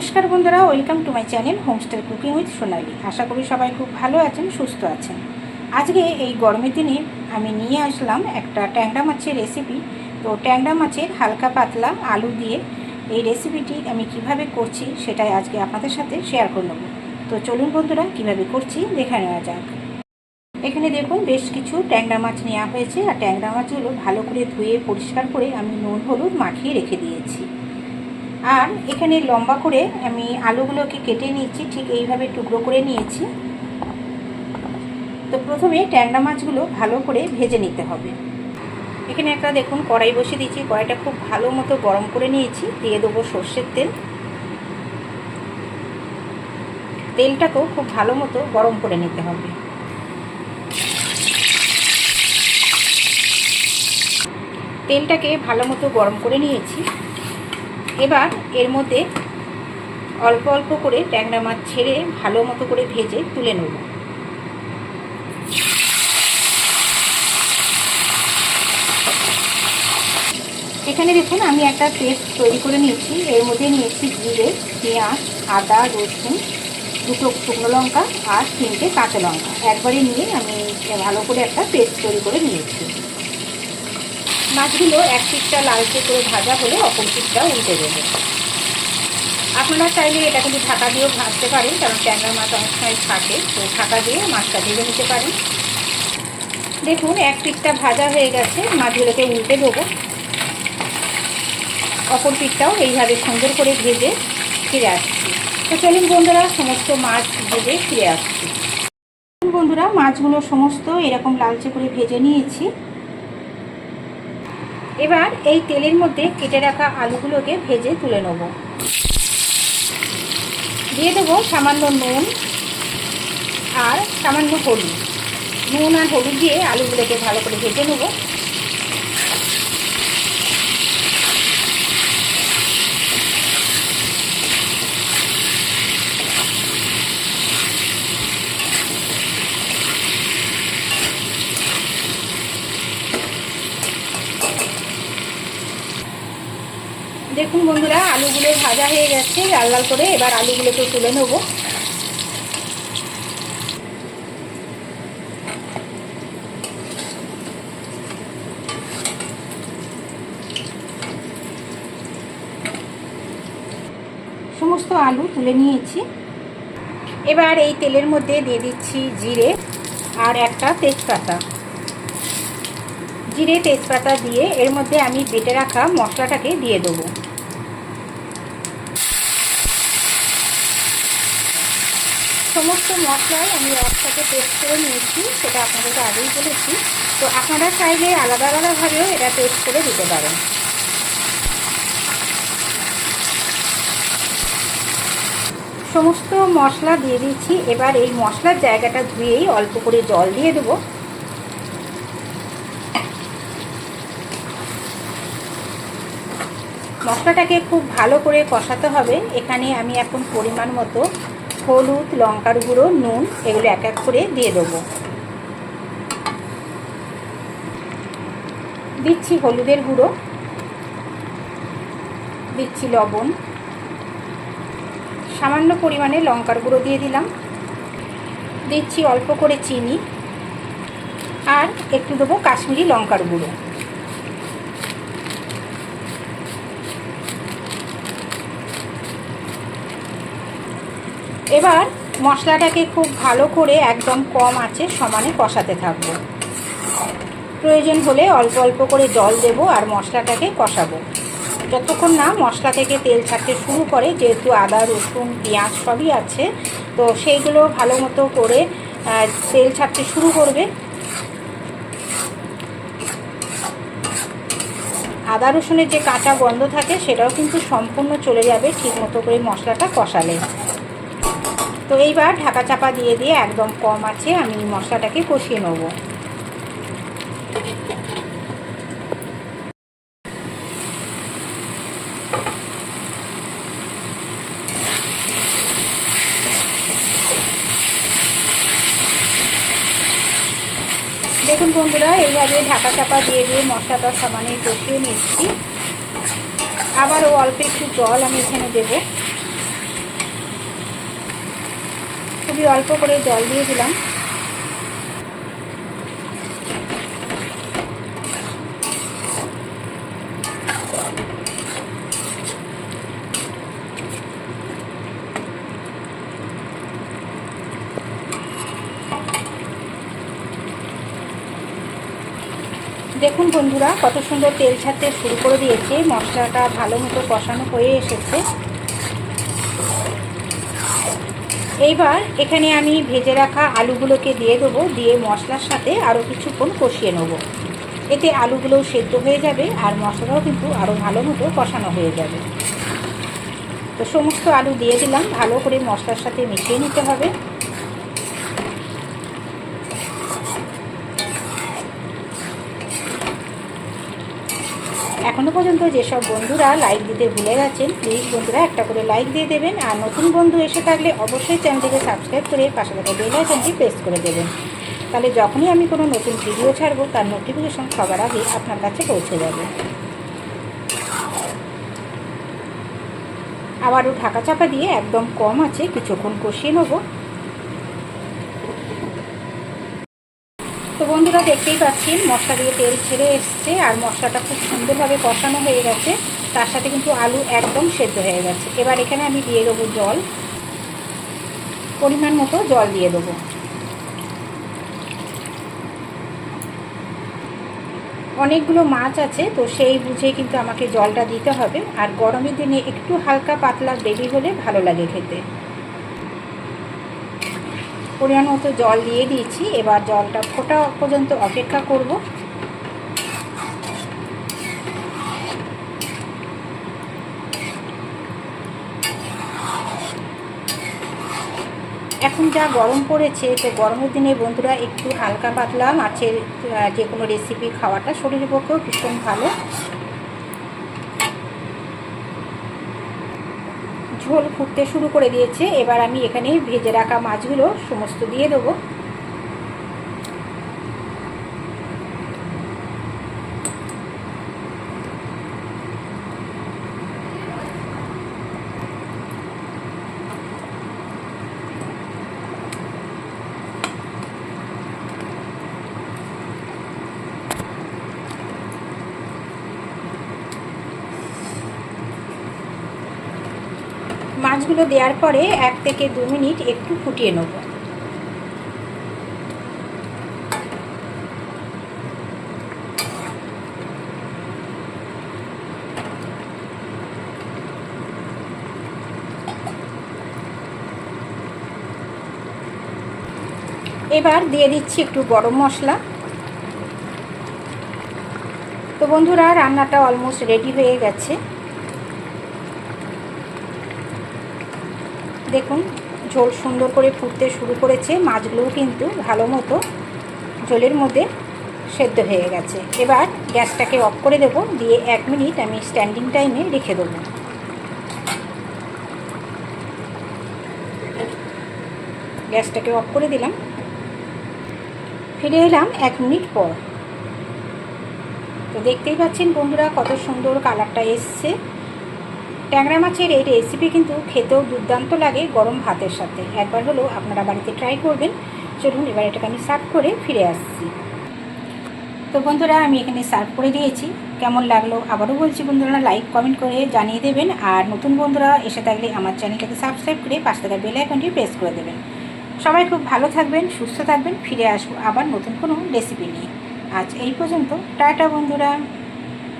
নমস্কার বন্ধুরা welcome to my channel হোমস্টার কুকিং উইথ সোনালি আশা করি সবাই খুব ভালো আছেন, সুস্থ আছেন। আজকে এই গরমের দিনে আমি নিয়ে আসলাম একটা ট্যাংরা মাছের রেসিপি তো ট্যাংরা মাছের হালকা পাতলা আলু দিয়ে এই রেসিপিটি আমি কীভাবে করছি সেটাই আজকে আপনাদের সাথে শেয়ার করে নেব। তো চলুন বন্ধুরা, কীভাবে করছি দেখে নেওয়া যাক। এখানে দেখুন, বেশ কিছু ট্যাংরা মাছ নেওয়া হয়েছে। আর ট্যাংরা মাছগুলো ভালো করে ধুয়ে পরিষ্কার করে আমি নুন, হলুদ মাখিয়ে রেখে দিয়েছি। আর এখানে লম্বা করে আমি আলুগুলোকে কেটে নিয়েছি, ঠিক এইভাবে টুকরো করে নিয়েছি। তো প্রথমে ট্যাংরা মাছগুলো ভালো করে ভেজে নিতে হবে। এখানে একটা দেখুন কড়াই বসিয়ে দিয়েছি, কড়াইটা খুব ভালো মতো গরম করে নিয়েছি, দিয়ে দেবো সর্ষের তেল। তেলটাকেও খুব ভালো মতো গরম করে নিতে হবে। তেলটাকে ভালো মতো গরম করে নিয়েছি। এবার এর মধ্যে অল্প অল্প করে ট্যাংরা মাছ ছেড়ে ভালো মতো করে ভেজে তুলে নেব। এখানে দেখুন, আমি একটা পেস্ট তৈরি করে নিয়েছি। এর মধ্যে নিয়েছি জিরে, পেঁয়াজ, আদা, রসুন, দুটো শুকনো লঙ্কা আর তিনটে কাঁচা লঙ্কা। একবারে নিয়ে আমি ভালো করে একটা পেস্ট তৈরি করে নিয়েছি। মাছগুলো এক পিসটা লালচে করে ভাজা হলে অপর পিসটা উল্টে দেবো। আপনারা চাইলে এটা কিন্তু ঢাকা দিয়েও ভাজতে পারেন, কারণ ট্যাংরা মাছ অনেক সময় থাকে, তো ঢাকা দিয়ে মাছটা ভেজে নিতে পারেন। দেখুন, এক পিসটা ভাজা হয়ে গেছে, মাছগুলোকে উল্টে দেবো। অপর পিসটাও এইভাবে সুন্দর করে ভেজে ফিরে আসছি। তো চলুন বন্ধুরা, সমস্ত মাছ ভেজে ফিরে আসছি। বন্ধুরা, মাছগুলো সমস্ত এরকম লালচে করে ভেজে নিয়েছি। এবার এই তেলের মধ্যে কেটে রাখা আলুগুলোকে ভেজে তুলে নেব। দিয়ে দেবো সামান্য নুন আর সামান্য হলুদ। নুন আর হলুদ দিয়ে আলুগুলোকে ভালো করে ভেজে নেব। দেখুন বন্ধুরা, আলুগুলো ভাজা হয়ে গেছে। লাল লাল করে এবার আলুগুলোকে তুলে নেব। সমস্ত আলু তুলে নিয়েছি। এবার এই তেলের মধ্যে দিয়ে দিচ্ছি জিরে আর একটা তেজপাতা। জিরে, তেজপাতা দিয়ে এর মধ্যে আমি বেটে রাখা মশলাটাকে দিয়ে দেবো। সমস্ত মশলাই আমি একসাথে পেস্ট করে নিয়েছি, সেটা আপনাদেরকে আগেই বলেছি। তো আপনারা চাইলে আলাদা আলাদাভাবেও এটা পেস্ট করে দিতে পারেন। সমস্ত মশলা দিয়ে দিচ্ছি, এবার এই মশলার জায়গাটা ধুয়েই অল্প করে জল দিয়ে দেবো। মশলাটাকে খুব ভালো করে কষাতে হবে। এখানে আমি এখন পরিমাণ মতো হলুদ, লঙ্কার গুঁড়ো, নুন এগুলো এক এক করে দিয়ে দেবো। দিচ্ছি হলুদের গুঁড়ো, দিচ্ছি লবণ। সামান্য পরিমাণে লঙ্কার গুঁড়ো দিয়ে দিলাম। দিচ্ছি অল্প করে চিনি। আর একটু দেবো কাশ্মীরি লঙ্কার গুঁড়ো। এবার মশলাটাকে খুব ভালো করে একদম কম আছে সমানে কষাতে থাকব। প্রয়োজন হলে অল্প অল্প করে জল দেব আর মশলাটাকে কষাবো। যতক্ষণ না মশলা থেকে তেল ছাড়তে শুরু করে, যেহেতু আদা, রসুন, পেঁয়াজ সবই আছে, তো সেইগুলো ভালো মতো করে তেল ছাড়তে শুরু করবে। আদা, রসুনের যে কাঁচা গন্ধ থাকে, সেটাও কিন্তু সম্পূর্ণ চলে যাবে ঠিক মতো করে মশলাটা কষালে। তো এইবার ঢাকা চাপা দিয়ে দিয়ে একদম কম আছে, আমি মশলাটাকে কষিয়ে নেব। দেখুন বন্ধুরা, এইভাবে ঢাকা চাপা দিয়ে দিয়ে মশলাটা সামানে কষিয়ে নিচ্ছি। আবারও অল্প একটু জল আমি এখানে দেবো। খুবই অল্প করে জল দিয়ে দিলাম দেখুন বন্ধুরা, কত সুন্দর তেল ছাড়তে শুরু করে দিয়েছে। মশলাটা ভালো মতো কষানো হয়ে এসেছে। এইবার এখানে আমি ভেজে রাখা আলুগুলোকে দিয়ে দেবো, দিয়ে মশলার সাথে আরও কিছুক্ষণ কষিয়ে নেব। এতে আলুগুলোও সেদ্ধ হয়ে যাবে আর মশলাও কিন্তু আরও ভালো মতো কষানো হয়ে যাবে। তো সমস্ত আলু দিয়ে দিলাম, ভালো করে মশলার সাথে মিশিয়ে নিতে হবে। এখনও পর্যন্ত যেসব বন্ধুরা লাইক দিতে ভুলে গেছেন প্লিজ বন্ধুরা একটা করে লাইক দিয়ে দেবেন। আর নতুন বন্ধু এসে থাকলে অবশ্যই চ্যানেলটিকে সাবস্ক্রাইব করে পাশে থাকা বেল আইকনটি প্রেস করে দেবেন। তাহলে যখনই আমি কোনো নতুন ভিডিও ছাড়বো, তার নোটিফিকেশন সবার আগে আপনার কাছে পৌঁছে যাবে। আবারও ঢাকা চাপা দিয়ে একদম কম আছে, কিছুক্ষণ কষিয়ে নেব। বন্ধুরা দেখতেই পাচ্ছেন, মশলা দিয়ে তেল ছেড়ে এসছে আর মশলাটা খুব সুন্দরভাবে কষানো হয়ে গেছে। তার সাথে কিন্তু আলু একদম সেদ্ধ হয়ে গেছে। এবার এখানে আমি দিয়ে দেবো জল। পরিমাণ মতো জল দিয়ে দেবো। অনেকগুলো মাছ আছে, তো সেই বুঝে কিন্তু আমাকে জলটা দিতে হবে। আর গরমের দিনে একটু হালকা পাতলা গ্রেভি হলে ভালো লাগে খেতে। পরিমাণ মতো জল দিয়ে দিয়েছি। এবার জলটা ফোটা পর্যন্ত অপেক্ষা করব। এখন যা গরম পড়েছে, তো গরমের দিনে বন্ধুরা একটু হালকা পাতলা মাছের যে কোনো রেসিপি খাওয়াটা শরীরের পক্ষেও ভীষণ ভালো। ঝোল ফুটতে শুরু করে দিয়েছে। এবার আমি এখানে ভেজে রাখা মাছগুলো সমস্ত দিয়ে দেবো। মাছগুলো দেওয়ার পরে এক থেকে দু মিনিট একটু ফুটিয়ে নেব। এবার দিয়ে দিচ্ছি একটু গরম মশলা। তো বন্ধুরা, রান্নাটা অলমোস্ট রেডি হয়ে গেছে। দেখুন, ঝোল সুন্দর করে ফুটতে শুরু করেছে, মাছগুলোও কিন্তু ভালো মতো ঝোলের মধ্যে সেদ্ধ হয়ে গেছে। এবার গ্যাসটাকে অফ করে দেব, দিয়ে এক মিনিট আমি স্ট্যান্ডিং টাইমে রেখে দেবো। গ্যাসটাকে অফ করে দিলাম। ফিরে এলাম এক মিনিট পর। তো দেখতেই পাচ্ছেন বন্ধুরা, কত সুন্দর কালারটা এসছে। ট্যাংরা মাছের এই রেসিপি কিন্তু খেতেও দুর্দান্ত লাগে গরম ভাতের সাথে। একবার হলেও আপনারা বাড়িতে ট্রাই করবেন। চলুন এবার এটাকে আমি সার্ভ করে ফিরে আসছি। তো বন্ধুরা, আমি এখানে সার্ভ করে দিয়েছি। কেমন লাগল আবারও বলছি বন্ধুরা লাইক কমেন্ট করে জানিয়ে দেবেন। আর নতুন বন্ধুরা এসে থাকলে আমার চ্যানেলটাকে সাবস্ক্রাইব করে পাশ থাকা বেল আইকনটি প্রেস করে দেবেন। সবাই খুব ভালো থাকবেন, সুস্থ থাকবেন। ফিরে আসব আবার নতুন কোনো রেসিপি নিয়ে। আজ এই পর্যন্ত। টাটা বন্ধুরা।